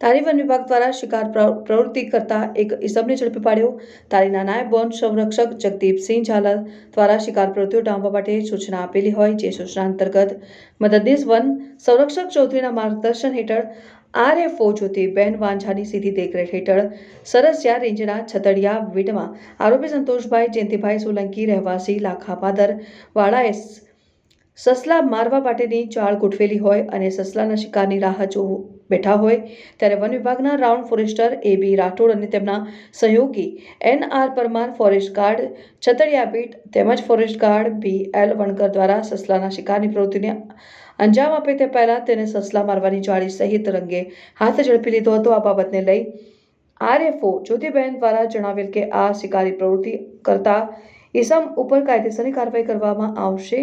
તારી વન વિભાગ દ્વારા શિકાર પ્ર- પ્રવૃત્તિ કરતા એક ઇસમને ઝડપી પાડ્યો. તારીના નાયબ વન સંરક્ષક જગદીપસિંહ ઝાલા દ્વારા શિકાર પ્રવૃત્તિઓ ડામવા માટે સૂચના આપેલી હોય જે સૂચના અંતર્ગત મદદનીશ વન સંરક્ષક ચૌધરીના માર્ગદર્શન હેઠળ આરએફઓ જ્યોતિબેન વાંઝાની સીધી દેખરેખ હેઠળ સરસિયા રેન્જના છતડિયા વીટમાં આરોપી સંતોષભાઈ જયંતિભાઈ સોલંકી રહેવાસી લાખાપાદર વાળાએ સસલા મારવા માટેની ચાળ ગોઠવેલી હોય અને સસલાના શિકારની રાહ જો બેઠા હોય, ત્યારે વન વિભાગના round forester A B Rathod અને તેમના સહયોગી N R Parmar forest guard, Chhatadiya beat તેમજ forest guard B L Vankar દ્વારા સસલાના શિકારની પ્રવૃત્તિને અંજામ આપે તે પહેલાં તેને સસલા મારવાની જાળી સહિત રંગે હાથ ઝડપી લીધો હતો. આ બાબતને લઈ આરએફઓ જ્યોતિબહેન દ્વારા જણાવેલ કે આ શિકારી પ્રવૃત્તિ કરતા ઇસમ ઉપર કાયદેસરની કાર્યવાહી કરવામાં આવશે.